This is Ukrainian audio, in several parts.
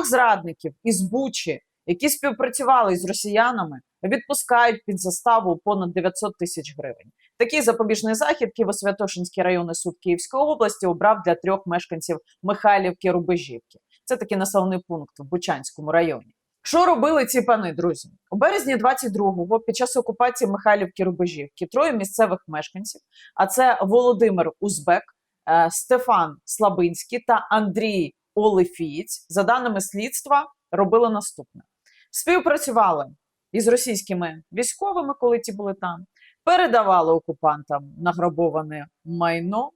Трьох зрадників із Бучі, які співпрацювали з росіянами, відпускають під заставу понад 900 тисяч гривень. Такий запобіжний захід Києво-Святошинський районний суд Київської області обрав для трьох мешканців Михайлівки Рубежівки. Це такий населений пункт в Бучанському районі. Що робили ці пани, друзі? У березні 22-го, під час окупації Михайлівки Рубежівки, троє місцевих мешканців, а це Володимир Узбек, е, Стефан Слабинський та Андрій Олефієць, за даними слідства, робили наступне: співпрацювали із російськими військовими, коли ті були там, передавали окупантам награбоване майно,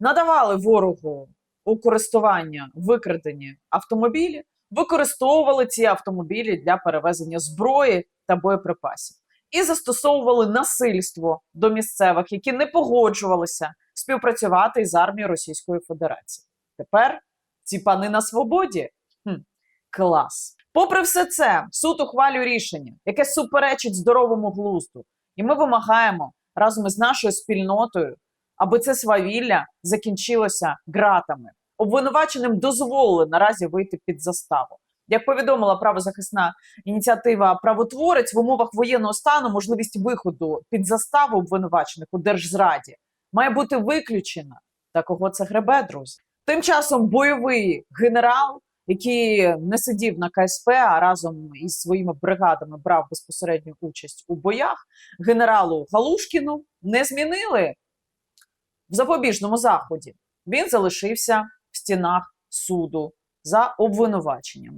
надавали ворогу у користування викрадені автомобілі, використовували ці автомобілі для перевезення зброї та боєприпасів і застосовували насильство до місцевих, які не погоджувалися співпрацювати із армією Російської Федерації. Тепер ці пани на свободі. Хм, клас. Попри все це, суд ухвалює рішення, яке суперечить здоровому глузду, і ми вимагаємо разом із нашою спільнотою, аби це свавілля закінчилося ґратами. Обвинуваченим дозволили наразі вийти під заставу. Як повідомила правозахисна ініціатива Правотворець в умовах воєнного стану можливість виходу під заставу обвинувачених у держзраді має бути виключена. Та кого це гребе, друзі? Тим часом бойовий генерал, який не сидів на КСП, а разом із своїми бригадами брав безпосередню участь у боях, генералу Галушкіну не змінили в запобіжному заході. Він залишився в стінах суду за обвинуваченням.